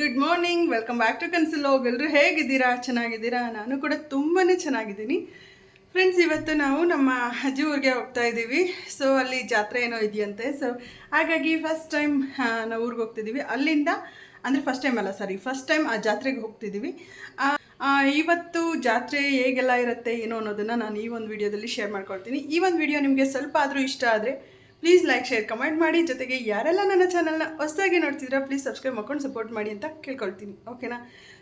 Good morning welcome back to ಕನ್ಸಿಲೋಗ್ ಎಲ್ಲರೂ ಹೇಗಿದ್ದೀರಾ? ಚೆನ್ನಾಗಿದ್ದೀರಾ? ನಾನು ಕೂಡ ತುಂಬಾ ಚೆನ್ನಾಗಿದ್ದೀನಿ. ಫ್ರೆಂಡ್ಸ್ ಇವತ್ತು ನಾವು ನಮ್ಮ ಅಜ್ಜಿ ಊರಿಗೆ ಹೋಗ್ತಾ ಇದ್ದೀವಿ. ಸೊ ಅಲ್ಲಿ ಜಾತ್ರೆ ಏನೋ ಇದೆಯಂತೆ. ಸೊ ಹಾಗಾಗಿ ಫಸ್ಟ್ ಟೈಮ್ ನಾವು ಊರಿಗೆ ಹೋಗ್ತಿದ್ದೀವಿ. ಅಲ್ಲಿಂದ, ಅಂದರೆ ಫಸ್ಟ್ ಟೈಮ್ ಅಲ್ಲ ಸಾರಿ ಫಸ್ಟ್ ಟೈಮ್ ಆ ಜಾತ್ರೆಗೆ ಹೋಗ್ತಿದ್ದೀವಿ. ಇವತ್ತು ಜಾತ್ರೆ ಹೇಗೆಲ್ಲ ಇರುತ್ತೆ, ಏನೋ ಅನ್ನೋದನ್ನು ನಾನು ಈ ಒಂದು ವಿಡಿಯೋದಲ್ಲಿ ಶೇರ್ ಮಾಡ್ಕೊಳ್ತೀನಿ. ಈ ಒಂದು ವಿಡಿಯೋ ನಿಮಗೆ ಸ್ವಲ್ಪ ಆದರೂ ಇಷ್ಟ ಆದರೆ ಪ್ಲೀಸ್ ಲೈಕ್ ಶೇರ್ ಕಮೆಂಟ್ ಮಾಡಿ. ಜೊತೆಗೆ ಯಾರೆಲ್ಲ ನನ್ನ ಚಾನಲ್ನ ಹೊಸದಾಗಿ ನೋಡ್ತಿದ್ರೋ ಪ್ಲೀಸ್ ಸಬ್ಸ್ಕ್ರೈಬ್ ಮಾಡ್ಕೊಂಡು ಸಪೋರ್ಟ್ ಮಾಡಿ ಅಂತ ಕೇಳ್ಕೊಳ್ತೀನಿ. ಓಕೆನಾ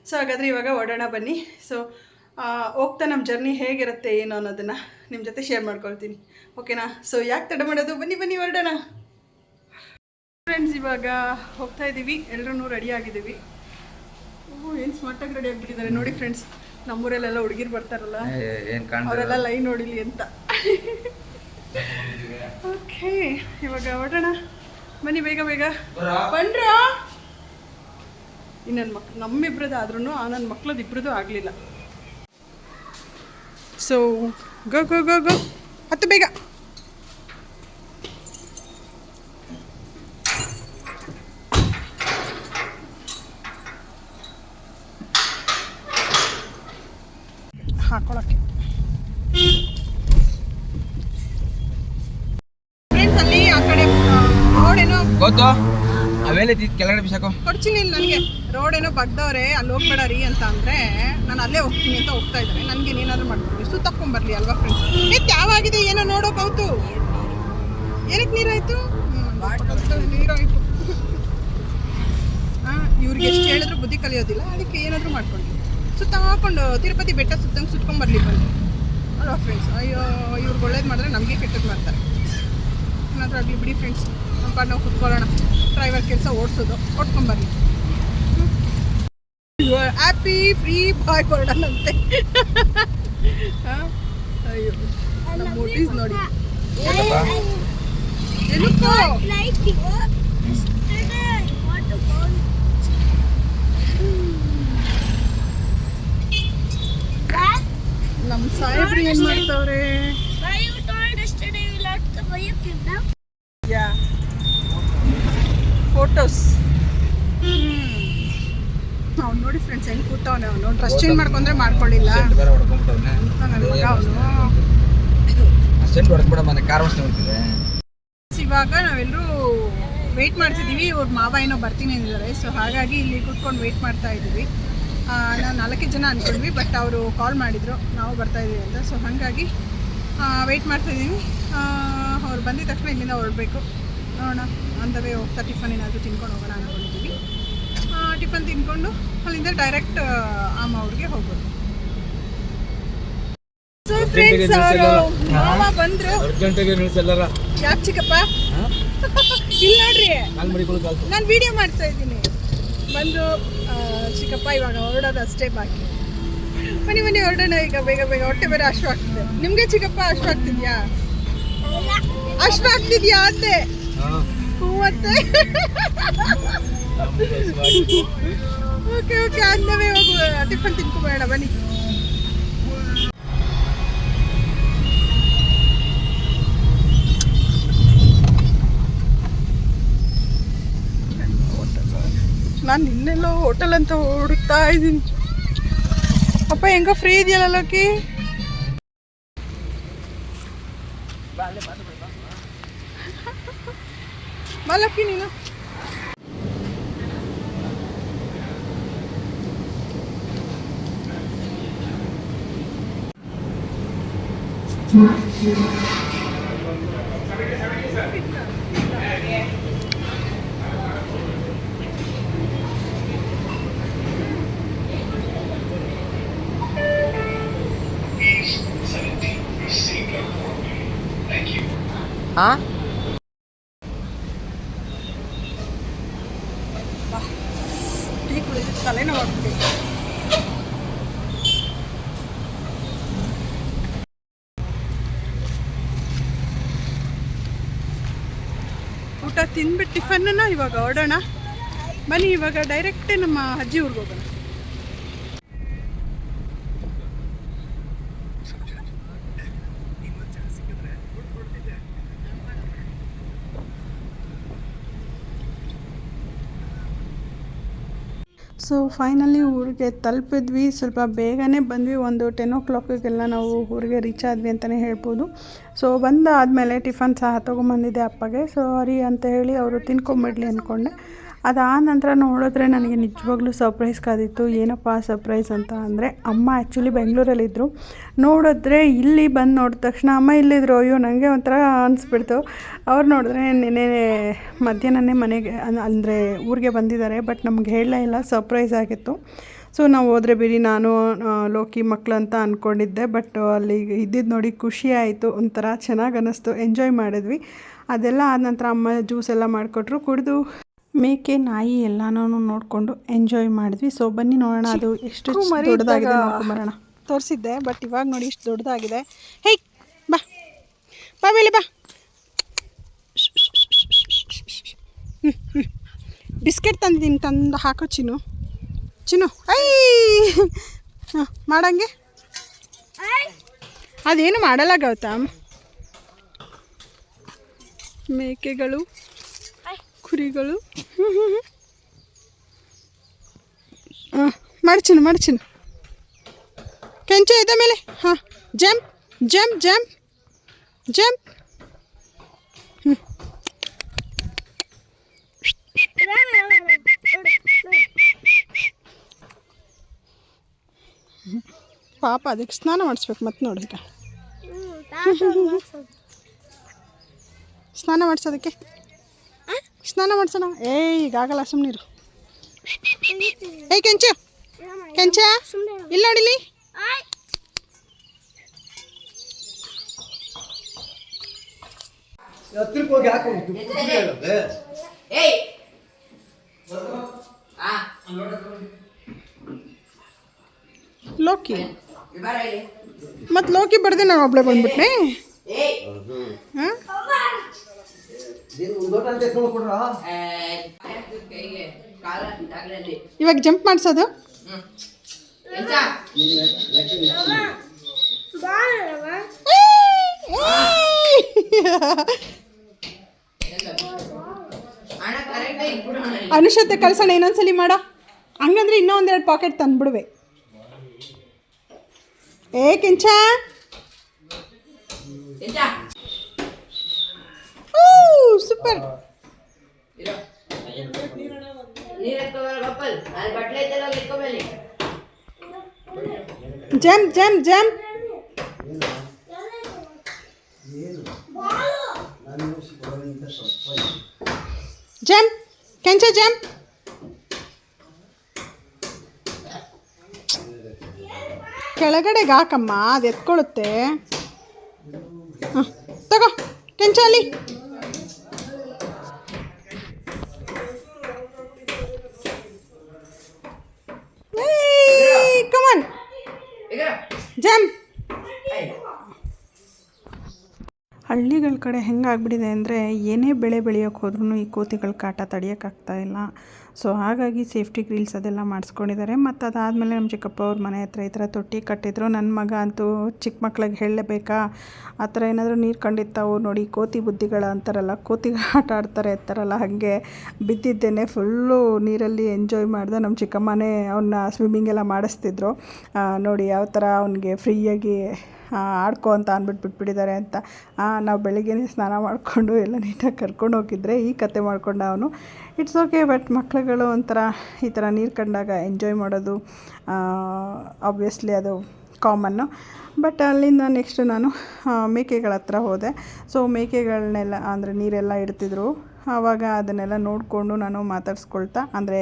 ಸೊ ಹಾಗಾದರೆ ಇವಾಗ ಓಡೋಣ ಬನ್ನಿ. ಸೊ ಹೋಗ್ತಾ ನಮ್ಮ ಜರ್ನಿ ಹೇಗಿರುತ್ತೆ ಏನು ಅನ್ನೋದನ್ನು ನಿಮ್ಮ ಜೊತೆ ಶೇರ್ ಮಾಡ್ಕೊಳ್ತೀನಿ. ಓಕೆನಾ ಸೊ ಯಾಕೆ ತಡ ಮಾಡೋದು? ಬನ್ನಿ ಬನ್ನಿ ಹೊರಡೋಣ. ಫ್ರೆಂಡ್ಸ್ ಇವಾಗ ಹೋಗ್ತಾ ಇದ್ದೀವಿ ಎಲ್ಲರೂ ರೆಡಿ ಆಗಿದ್ದೀವಿ. ಓ ಏನು ಸ್ಮಾರ್ಟಾಗಿ ರೆಡಿ ಆಗಿಬಿಟ್ಟಿದ್ದಾರೆ. ನೋಡಿ ಫ್ರೆಂಡ್ಸ್ ನಮ್ಮೂರಲ್ಲೆಲ್ಲ ಹುಡುಗಿರು ಬರ್ತಾರಲ್ಲ. ಅವರೆಲ್ಲ ಲೈನ್ ನೋಡಿಲಿ ಅಂತ. ಓಕೆ ಇವಾಗ ಹೊರಡೋಣ. ಬನ್ನಿ ಬೇಗ ಬೇಗ. ಬಂದ್ರ ಈ ನನ್ನ ನಮ್ಮಿಬ್ರದ್ದು ಆದ್ರೂ ಆ ನನ್ನ ಮಕ್ಳದ್ದು ಇಬ್ರದ್ದು ಆಗಲಿಲ್ಲ. ಸೊ ಗೋ ಗೋ ಗೋ ಗೋ ಹತ್ತು ಬೇಗ. ಹಾಕೊಳಕ್ಕೆ. ಗೊತ್ತು ಅವೆಲ್ಲ ಕೆಳಗಡೆ ಬಿಸಾಕು ಕೊಡ್ತೀನಿ ನನಗೆ. ರೋಡ್ ಏನೋ ಬಗ್ದವ್ರೆ, ಅಲ್ಲಿ ಹೋಗ್ಬೇಡ ರೀ ಅಂತ ಅಂದ್ರೆ ನಾನು ಅಲ್ಲೇ ಹೋಗ್ತೀನಿ ಅಂತ ಹೋಗ್ತಾ ಇದ್ದಾರೆ. ನನಗೆ ಏನಾದ್ರು ಮಾಡ್ಕೊಂಡು ಸುತ್ತಕೊಂಬರ್ಲಿ ಅಲ್ವಾ ಫ್ರೆಂಡ್ಸ್ ಯಾವಾಗಿದೆ? ಏನೋ ನೋಡೋಕೌತು ಹೌದು ಏನಕ್ಕೆ ನೀರಾಯ್ತು? ನೀರಾಯ್ತು. ಇವ್ರಿಗೆ ಎಷ್ಟು ಹೇಳಿದ್ರು ಬುದ್ಧಿ ಕಲಿಯೋದಿಲ್ಲ. ಅದಕ್ಕೆ ಏನಾದರೂ ಮಾಡ್ಕೊಂಡು ಸುತ್ತ ಹಾಕೊಂಡು ತಿರುಪತಿ ಬೆಟ್ಟ ಸುತ್ತಂಗೆ ಸುತ್ಕೊಂಬರ್ಲಿ ಬಂದು ಅಲ್ವಾ ಫ್ರೆಂಡ್ಸ್ ಅಯ್ಯೋ, ಇವ್ರಿಗೆ ಒಳ್ಳೇದು ಮಾಡಿದ್ರೆ ನಮಗೆ ಕೆಟ್ಟದ್ದು ಮಾಡ್ತಾರೆ. ಏನಾದರೂ ಆಗಲಿ ಬಿಡಿ ಫ್ರೆಂಡ್ಸ್ ಪಾಡ್ ನಾವು ಕುತ್ಕೊಳ್ಳೋಣ. ಡ್ರೈವರ್ ಕೆಲಸ ಓಡಿಸೋದು. ಓಡ್ಸ್ಕೊಂಬರ್ಲಿ. ಹ್ಯಾಪಿ ಫ್ರೀ ಬಾಯ್ ಬರ್ಡನಂತೆ ಅಯ್ಯೋ. ನಮ್ಮ ನೋಡಿ. about ನಮ್ಮ ಸಾಹೇಬ್ರು ಏನು ಮಾಡ್ತಾವ್ರೆ? ಫೋಟೋಸ್ ಅವ್ನು ನೋಡಿ ಫ್ರೆಂಡ್ಸ್ ಹೆಂಗೆ ಕೂತವನೆ ಅವನು. ಡ್ರೆಸ್ ಚೇಂಜ್ ಮಾಡ್ಕೊಂಡ್ರೆ ಮಾಡ್ಕೊಳ್ಳಿಲ್ಲ. ಇವಾಗ ನಾವೆಲ್ಲರೂ ವೆಯ್ಟ್ ಮಾಡ್ತಿದ್ದೀವಿ. ಇವ್ರ ಮಾವ ಏನೋ ಬರ್ತೀನಿ ಅಂದಿದ್ದಾರೆ. ಸೊ ಹಾಗಾಗಿ ಇಲ್ಲಿ ಕೂತ್ಕೊಂಡು ವೆಯ್ಟ್ ಮಾಡ್ತಾ ಇದ್ದೀವಿ. ನಾವು ನಾಲ್ಕು ಜನ ಅಂದ್ಕೊಂಡ್ವಿ ಬಟ್ ಅವರು ಕಾಲ್ ಮಾಡಿದರು. ನಾವು ಬರ್ತಾ ಇದ್ದೀವಿ ಅಂತ. ಸೊ ಹಾಗಾಗಿ ವೆಯ್ಟ್ ಮಾಡ್ತಾ ಇದ್ದೀವಿ. ಅವ್ರು ಬಂದಿದ ತಕ್ಷಣ ಇಲ್ಲಿಂದ ಹೊರಡಬೇಕು. ನೋಡೋಣ. ಅಂದವೇ ಹೋಗ್ತಾ ಟಿಫನ್ ಏನಾದರೂ ತಿನ್ಕೊಂಡು ಹೋಗೋಣ ಅಂದ್ಕೊಂಡಿದ್ದೀವಿ ಟಿಫನ್ ತಿನ್ಕೊಂಡು ಅಲ್ಲಿಂದ ಡೈರೆಕ್ಟ್ ಆಮ ಅವ್ರಿಗೆ ಹೋಗೋದು. ಸೊ ಫ್ರೆಂಡ್ಸ್ ಅವರು ಮಾವ ಬಂದರು. ಅರ್ಜೆಂಟಾಗಿ ನಿಲ್ಸಲ್ಲರ ಯಾಕೆ ಚಿಕ್ಕಪ್ಪ? ಇಲ್ಲಿ ನೋಡ್ರಿ. ನಾನು ವಿಡಿಯೋ ಮಾಡ್ತಾ ಇದ್ದೀನಿ. ಬಂದು ಚಿಕ್ಕಪ್ಪ ಇವಾಗ ಹೊರಡೋದು ಅಷ್ಟೇ ಬಾಕಿ. ಮನೆ ಮನೆ ಹೊರಡೋಣ ಈಗ. ಬೇಗ ಬೇಗ. ಹೊಟ್ಟೆ ಬೇರೆ ಅಷ್ಟು ಆಗ್ತಿದೆ ನಿಮಗೆ ಚಿಕ್ಕಪ್ಪ ಅಷ್ಟು ಆಗ್ತಿದ್ಯಾ ಅಷ್ಟು ಆಗ್ತಿದ್ಯಾ ಅಂತೆ. ಮತ್ತೆ? ಓಕೆ ಓಕೆ ಅಂದವೇ ಹೋಗುವ ಟಿಫನ್ ತಿನ್ಕೊಬೇಡ ಬನ್ನಿ. ನಾನು ನಿನ್ನೆಲ್ಲೋ ಹೋಟೆಲ್ ಅಂತ ಹುಡುಕ್ತಾ ಇದ್ದೀನಿ. ಅಪ್ಪ, ಹೆಂಗೋ ಫ್ರೀ ಇದೆಯಲ್ಲ ಲೋಕಿ? ಬಾ ಲಕ್ಕಿ ನೀನು ಹಾ ಟೀ ಕುಡಿದು ತಲೆನೋವಾಗ್ಬಿಟ್ಟು ಊಟ ತಿಂದ್ಬಿಟ್ಟು ಟಿಫನ್ನ ಇವಾಗ ಹೊರಡೋಣ ಬನ್ನಿ ಇವಾಗ ಡೈರೆಕ್ಟೇ ನಮ್ಮ ಅಜ್ಜಿ ಊರಿಗೆ ಹೋಗೋಣ. ಸೊ ಫೈನಲಿ ಊರಿಗೆ ತಲುಪಿದ್ವಿ. ಸ್ವಲ್ಪ ಬೇಗನೆ ಬಂದ್ವಿ. ಒಂದು ಟೆನ್ ಓ ಕ್ಲಾಕಿಗೆಲ್ಲ ನಾವು ಊರಿಗೆ ರೀಚ್ ಆದ್ವಿ ಅಂತಲೇ ಹೇಳ್ಬೋದು. ಸೊ ಬಂದಾದಮೇಲೆ ಟಿಫನ್ ಸಹ ತೊಗೊಂಬಂದಿದ್ದೆ ಅಪ್ಪಗೆ. ಸೊ ಅರಿ ಅಂತ ಹೇಳಿ ಅವರು ತಿನ್ಕೊಂಬಿಡ್ಲಿ ಅಂದ್ಕೊಂಡೆ. ಅದಾದ ನಂತರ ನೋಡಿದ್ರೆ ನನಗೆ ನಿಜವಾಗ್ಲೂ ಸರ್ಪ್ರೈಸ್ ಕಾದಿತ್ತು. ಏನಪ್ಪ ಸರ್ಪ್ರೈಸ್ ಅಂತ ಅಂದರೆ ಅಮ್ಮ ಆ್ಯಕ್ಚುಲಿ ಬೆಂಗಳೂರಲ್ಲಿದ್ದರು ನೋಡಿದ್ರೆ ಇಲ್ಲಿ ಬಂದು ನೋಡಿದ ತಕ್ಷಣ ಅಮ್ಮ ಇಲ್ಲಿದ್ರು. ಅಯ್ಯೋ ನನಗೆ ಒಂಥರ ಅನಿಸ್ಬಿಡ್ತು. ಅವ್ರು ನೋಡಿದ್ರೆ ನೆನೆ ಮಧ್ಯಾಹ್ನನೇ ಮನೆಗೆ, ಅಂದರೆ ಊರಿಗೆ ಬಂದಿದ್ದಾರೆ ಬಟ್ ನಮ್ಗೆ ಹೇಳಲೇ ಇಲ್ಲ. ಸರ್ಪ್ರೈಸ್ ಆಗಿತ್ತು. ಸೊ ನಾವು ಹೋದರೆ ಬಿಡಿ, ನಾನು ಲೋಕಿ ಮಕ್ಕಳು ಅಂತ ಅಂದ್ಕೊಂಡಿದ್ದೆ ಬಟ್ ಅಲ್ಲಿ ಇದ್ದಿದ್ದು ನೋಡಿ ಖುಷಿ ಆಯಿತು. ಒಂಥರ ಚೆನ್ನಾಗಿ ಅನ್ನಿಸ್ತು ಎಂಜಾಯ್ ಮಾಡಿದ್ವಿ. ಅದೆಲ್ಲ ಆದ ನಂತರ ಅಮ್ಮ ಜ್ಯೂಸ್ ಎಲ್ಲ ಮಾಡಿಕೊಟ್ರು, ಕುಡಿದು ಮೇಕೆ ನಾಯಿ ಎಲ್ಲಾನು ನೋಡಿಕೊಂಡು ಎಂಜಾಯ್ ಮಾಡಿದ್ವಿ. ಸೊ ಬನ್ನಿ ನೋಡೋಣ ಅದು ಎಷ್ಟು ದೊಡ್ಡದಾಗಿದೆ ನೋಡ್ಕೊಂಬರೋಣ ತೋರಿಸಿದ್ದೆ ಬಟ್ ಇವಾಗ ನೋಡಿ ಇಷ್ಟು ದೊಡ್ಡದಾಗಿದೆ. ಹೇ ಬಾ. ಬಾ ಮೇಲೆ ಬಾ. ಬಿಸ್ಕೆಟ್ ತಂದಿದ್ದೀನಿ ತಂದು ಹಾಕೋ ಚಿನ್ನು. ಚಿನ್ನು ಐ! ಹಾಂ ಮಾಡಂಗೆ? ಅದೇನು ಮಾಡಲ್ಲ ಗೌತಮ್. ಮೇಕೆಗಳು ಕುರಿಗಳು. ಹಾಂ ಮಡಚಿನ ಕೆಂಚ ಕೆಂಚು ಇದೆ ಮೇಲೆ. ಹಾಂ ಜಂಪ್ ಜಂಪ್ ಜಂಪ್ ಜಂಪ್. ಪಾಪ ಅದಕ್ಕೆ ಸ್ನಾನ ಮಾಡಿಸ್ಬೇಕು ಮತ್ತೆ ನೋಡಿ ಈಗ. ಸ್ನಾನ ಮಾಡಿಸೋದಕ್ಕೆ. ಸ್ನಾನ ಮಾಡ್ಸೋಣ. ಏ ಈಗಾಗಲ್ಲ ಸುಮ್ಮನಿರು ಏಯ್ ಕೆಂಚ. ಕೆಂಚ ಇಲ್ಲ ನೋಡಿಲಿ ಏಯ್. ಲೋಕಿ. ಮತ್ತು ಲೋಕಿ ಬರ್ದೆ ನಾವು ಒಬ್ಳೆ ಬಂದ್ಬಿಟ್ನೆ ಏಯ್ ಹಾಂ ದೊಡ್ಡ ಕೊಡ್ರ ಏ, ಕೈಗೆ ಕಾಲ ತಗಲಲ್ಲಿ ಇವಾಗ ಜಂಪ್ ಮಾಡಿಸೋದು? ಅನುಷತೆ ಕಳ್ಸೋಣ ಇನ್ನೊಂದ್ಸಲಿ ಮಾಡ. ಹಂಗಂದ್ರೆ ಇನ್ನೂ ಒಂದೆರಡು ಪಾಕೆಟ್ ತಂದ್ಬಿಡುವೆ. ಏ ಕೆಂಚ ಎಂತ ಸೂಪರ್ ಇರೋ ನೀರು ಎತ್ಕೊಬರ ಕಪ್ಪಲ್ ಅಲ್ಲಿ ಬಟ್ಲೆ ಐತಲ್ಲ ಹೋಗಿ ಎತ್ಕೊಬೇಲಿ ಜಂಪ್ ಜಂಪ್ ಜಂಪ್ ಜಂಪ್ ಕೆಂಚ ಜಂಪ್ ಕೆಳಗಡೆ ಹಾಕಮ್ಮ ಅದು ಎತ್ಕೊಳ್ಳುತ್ತೆ. ಹಾಂ ತಗೋ ಕೆಂಚ ಅಲ್ಲಿ ಕಮನ್ ಈಗ ಜಂಪ್ ಏಯ್ ಕಡೆ ಹೆಂಗಾಗ್ಬಿಟ್ಟಿದೆ ಅಂದರೆ ಏನೇ ಬೆಳೆ ಬೆಳೆಯೋಕ್ಕೆ ಹೋದ್ರೂ ಈ ಕೋತಿಗಳ ಕಾಟ ತಡೆಯೋಕ್ಕಾಗ್ತಾ ಇಲ್ಲ. ಸೊ ಹಾಗಾಗಿ ಸೇಫ್ಟಿ ಗ್ರೀಲ್ಸ್ ಅದೆಲ್ಲ ಮಾಡಿಸ್ಕೊಂಡಿದ್ದಾರೆ. ಮತ್ತು ಅದಾದಮೇಲೆ ನಮ್ಮ ಚಿಕ್ಕಪ್ಪ ಅವ್ರ ಮನೆ ಹತ್ರ ಈ ಥರ ತೊಟ್ಟಿ ಕಟ್ಟಿದ್ರು. ನನ್ನ ಮಗ ಅಂತೂ ಚಿಕ್ಕ ಮಕ್ಳಿಗೆ ಹೇಳಲೇಬೇಕಾ? ಆ ಥರ ಏನಾದರೂ ನೀರು ಕಂಡಿತ್ತಾವು ನೋಡಿ, ಕೋತಿ ಬುದ್ಧಿಗಳ ಅಂತಾರಲ್ಲ ಕೋತಿಗೆ ಆಟ ಆಡ್ತಾರೆ ಅಂತಾರಲ್ಲ, ಹಾಗೆ ಬಿದ್ದಿದ್ದೇನೆ ಫುಲ್ಲು ನೀರಲ್ಲಿ ಎಂಜಾಯ್ ಮಾಡಿದೆ ನಮ್ಮ ಚಿಕ್ಕಮ್ಮನೇ ಅವನ್ನ ಸ್ವಿಮ್ಮಿಂಗ್ ಎಲ್ಲ ಮಾಡಿಸ್ತಿದ್ರು. ನೋಡಿ ಯಾವ ಥರ ಅವನಿಗೆ ಫ್ರೀಯಾಗಿ ಆಡ್ಕೋ ಅಂತ ಅಂದ್ಬಿಟ್ಟು ಬಿಟ್ಬಿಟ್ಟಿದ್ದಾರೆ ಅಂತ. ನಾವು ಬೆಳಿಗ್ಗೆನೇ ಸ್ನಾನ ಮಾಡಿಕೊಂಡು ಎಲ್ಲ ನೀಟಾಗಿ ಕರ್ಕೊಂಡು ಹೋಗಿದ್ರೆ ಈ ಕತೆ ಮಾಡ್ಕೊಂಡ ಅವನು. ಇಟ್ಸ್ ಓಕೆ ಬಟ್ ಮಕ್ಳುಗಳು ಒಂಥರ ಈ ಥರ ನೀರು ಕಂಡಾಗ ಎಂಜಾಯ್ ಮಾಡೋದು ಆಬ್ವಿಯಸ್ಲಿ ಅದು ಕಾಮನ್ನು ಬಟ್ ಅಲ್ಲಿಂದ ನೆಕ್ಸ್ಟ್ ನಾನು ಮೇಕೆಗಳ ಹತ್ರ ಹೋದೆ. ಸೊ ಮೇಕೆಗಳನ್ನೆಲ್ಲ, ಅಂದರೆ ನೀರೆಲ್ಲ ಇಡ್ತಿದ್ರು. ಆವಾಗ ಅದನ್ನೆಲ್ಲ ನೋಡಿಕೊಂಡು ನಾನು ಮಾತಾಡ್ಸ್ಕೊಳ್ತಾ, ಅಂದರೆ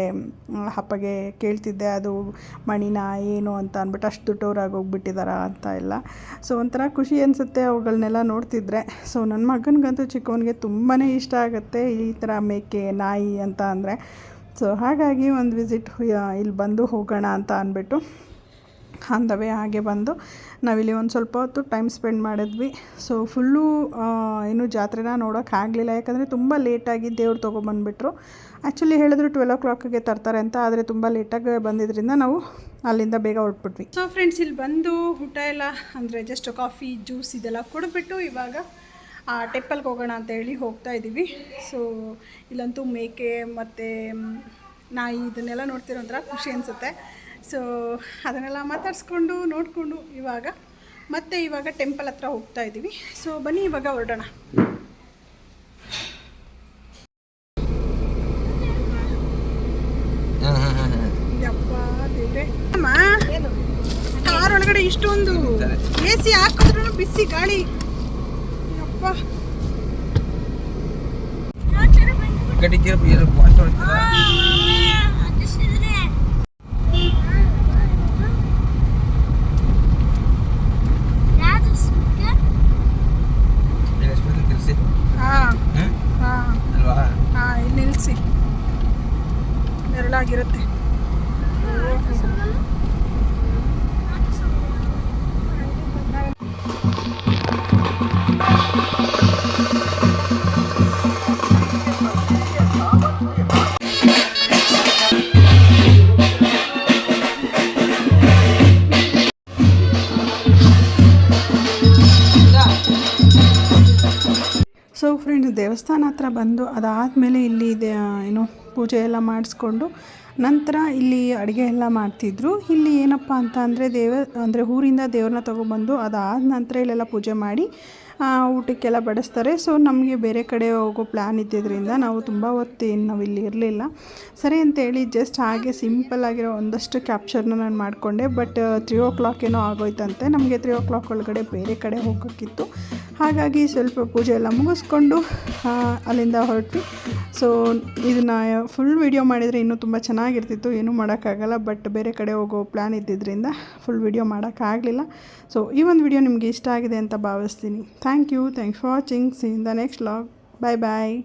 ಅಪ್ಪಗೆ ಕೇಳ್ತಿದ್ದೆ, ಅದು ಮಣಿನ ಏನು ಅಂತ ಅಂದ್ಬಿಟ್ಟು ಅಷ್ಟು ದೊಡ್ಡವ್ರಾಗಿ ಹೋಗ್ಬಿಟ್ಟಿದಾರ ಅಂತ ಎಲ್ಲ. ಸೊ ಒಂಥರ ಖುಷಿ ಅನಿಸುತ್ತೆ ಅವುಗಳನ್ನೆಲ್ಲ ನೋಡ್ತಿದ್ರೆ. ಸೊ ನನ್ನ ಮಗನಿಗಂತೂ ಚಿಕ್ಕವನಿಗೆ ತುಂಬಾ ಇಷ್ಟ ಆಗುತ್ತೆ ಈ ಥರ ಮೇಕೆ, ನಾಯಿ ಅಂತ ಅಂದರೆ. ಸೊ ಹಾಗಾಗಿ ಒಂದು ವಿಸಿಟ್ ಇಲ್ಲಿ ಬಂದು ಹೋಗೋಣ ಅಂತ ಅಂದ್ಬಿಟ್ಟು ಅಂದವೇ ಹಾಗೆ ಬಂದು ನಾವಿಲ್ಲಿ ಒಂದು ಸ್ವಲ್ಪ ಹೊತ್ತು ಟೈಮ್ ಸ್ಪೆಂಡ್ ಮಾಡಿದ್ವಿ. ಸೊ ಫುಲ್ಲು ಏನು ಜಾತ್ರೆನ ನೋಡೋಕ್ಕಾಗಲಿಲ್ಲ ಯಾಕಂದರೆ ತುಂಬ ಲೇಟಾಗಿ ದೇವ್ರು ತೊಗೊಬಂದುಬಿಟ್ರು ಆ್ಯಕ್ಚುಲಿ ಹೇಳಿದ್ರು ಟ್ವೆಲ್ ಓ ಕ್ಲಾಕಿಗೆ ತರ್ತಾರೆ ಅಂತ, ಆದರೆ ತುಂಬ ಲೇಟಾಗಿ ಬಂದಿದ್ದರಿಂದ ನಾವು ಅಲ್ಲಿಂದ ಬೇಗ ಹೊರಟ್ಬಿಟ್ವಿ. ಸೊ ಫ್ರೆಂಡ್ಸ್ ಇಲ್ಲಿ ಬಂದು ಊಟ ಎಲ್ಲ, ಅಂದರೆ ಜಸ್ಟ್ ಕಾಫಿ ಜ್ಯೂಸ್ ಇದೆಲ್ಲ ಕೊಡ್ಬಿಟ್ಟು ಇವಾಗ ಆ ಟೆಂಪಲ್ಗೆ ಹೋಗೋಣ ಅಂತ ಹೇಳಿ ಹೋಗ್ತಾ ಇದ್ದೀವಿ. ಸೊ ಇಲ್ಲಂತೂ ಮೇಕೆ ಮತ್ತು ನಾಯಿ ಇದನ್ನೆಲ್ಲ ನೋಡ್ತಿರೋ ಒಂಥರ ಖುಷಿ ಅನಿಸುತ್ತೆ. ಸೊ ಅದನ್ನೆಲ್ಲ ಮಾತಾಡಿಸ್ಕೊಂಡು ನೋಡಿಕೊಂಡು ಇವಾಗ ಮತ್ತೆ ಇವಾಗ ಟೆಂಪಲ್ ಹತ್ರ ಹೋಗ್ತಾ ಇದ್ದೀವಿ. ಸೊ ಬನ್ನಿ ಇವಾಗ ಹೊರಡೋಣ. ಕಾರ್ ಒಳಗಡೆ ಇಷ್ಟೊಂದು ಎ ಸಿ ಹಾಕಿದ್ರು ಬಿಸಿ ಗಾಳಿ. గడ్డి కిరపు ದೇವಸ್ಥಾನ ಹತ್ರ ಬಂದು ಅದಾದಮೇಲೆ ಇಲ್ಲಿ ಏನು ಪೂಜೆ ಎಲ್ಲ ಮಾಡಿಸ್ಕೊಂಡು ನಂತರ ಇಲ್ಲಿ ಅಡುಗೆ ಎಲ್ಲ ಮಾಡ್ತಿದ್ರು. ಇಲ್ಲಿ ಏನಪ್ಪ ಅಂತ ಅಂದರೆ ದೇವ, ಅಂದರೆ ಊರಿಂದ ದೇವ್ರನ್ನ ತೊಗೊಬಂದು ಅದಾದ ನಂತರ ಇಲ್ಲೆಲ್ಲ ಪೂಜೆ ಮಾಡಿ ಊಟಕ್ಕೆಲ್ಲ ಬಡಿಸ್ತಾರೆ. ಸೊ ನಮಗೆ ಬೇರೆ ಕಡೆ ಹೋಗೋ ಪ್ಲ್ಯಾನ್ ಇದ್ದಿದ್ದರಿಂದ ನಾವು ತುಂಬ ಹೊತ್ತು ಏನು ನಾವು ಇಲ್ಲಿ ಇರಲಿಲ್ಲ. ಸರಿ ಅಂತೇಳಿ ಜಸ್ಟ್ ಹಾಗೆ ಸಿಂಪಲ್ ಆಗಿರೋ ಒಂದಷ್ಟು ಕ್ಯಾಪ್ಚರ್ನ ನಾನು ಮಾಡಿಕೊಂಡೆ. ಬಟ್ ತ್ರೀ ಓ ಕ್ಲಾಕ್ ಏನೋ ಆಗೋಯ್ತಂತೆ. ನಮಗೆ ತ್ರೀ ಓ ಕ್ಲಾಕ್ ಒಳಗಡೆ ಬೇರೆ ಕಡೆ ಹೋಗೋಕ್ಕಿತ್ತು. ಹಾಗಾಗಿ ಸ್ವಲ್ಪ ಪೂಜೆ ಎಲ್ಲ ಮುಗಿಸ್ಕೊಂಡು ಅಲ್ಲಿಂದ ಹೊರಟ್ವಿ. ಸೊ ಇದನ್ನು ಫುಲ್ ವಿಡಿಯೋ ಮಾಡಿದರೆ ಇನ್ನೂ ತುಂಬ ಚೆನ್ನಾಗಿರ್ತಿತ್ತು. ಏನೂ ಮಾಡೋಕ್ಕಾಗಲ್ಲ. ಬಟ್ ಬೇರೆ ಕಡೆ ಹೋಗೋ ಪ್ಲ್ಯಾನ್ ಇದ್ದಿದ್ದರಿಂದ ಫುಲ್ ವಿಡಿಯೋ ಮಾಡೋಕ್ಕಾಗಲಿಲ್ಲ. ಸೊ ಈ ಒಂದು ವಿಡಿಯೋ ನಿಮಗೆ ಇಷ್ಟ ಆಗಿದೆ ಅಂತ ಭಾವಿಸ್ತೀನಿ. Thank you. Thanks for watching. See you in the next vlog. Bye bye.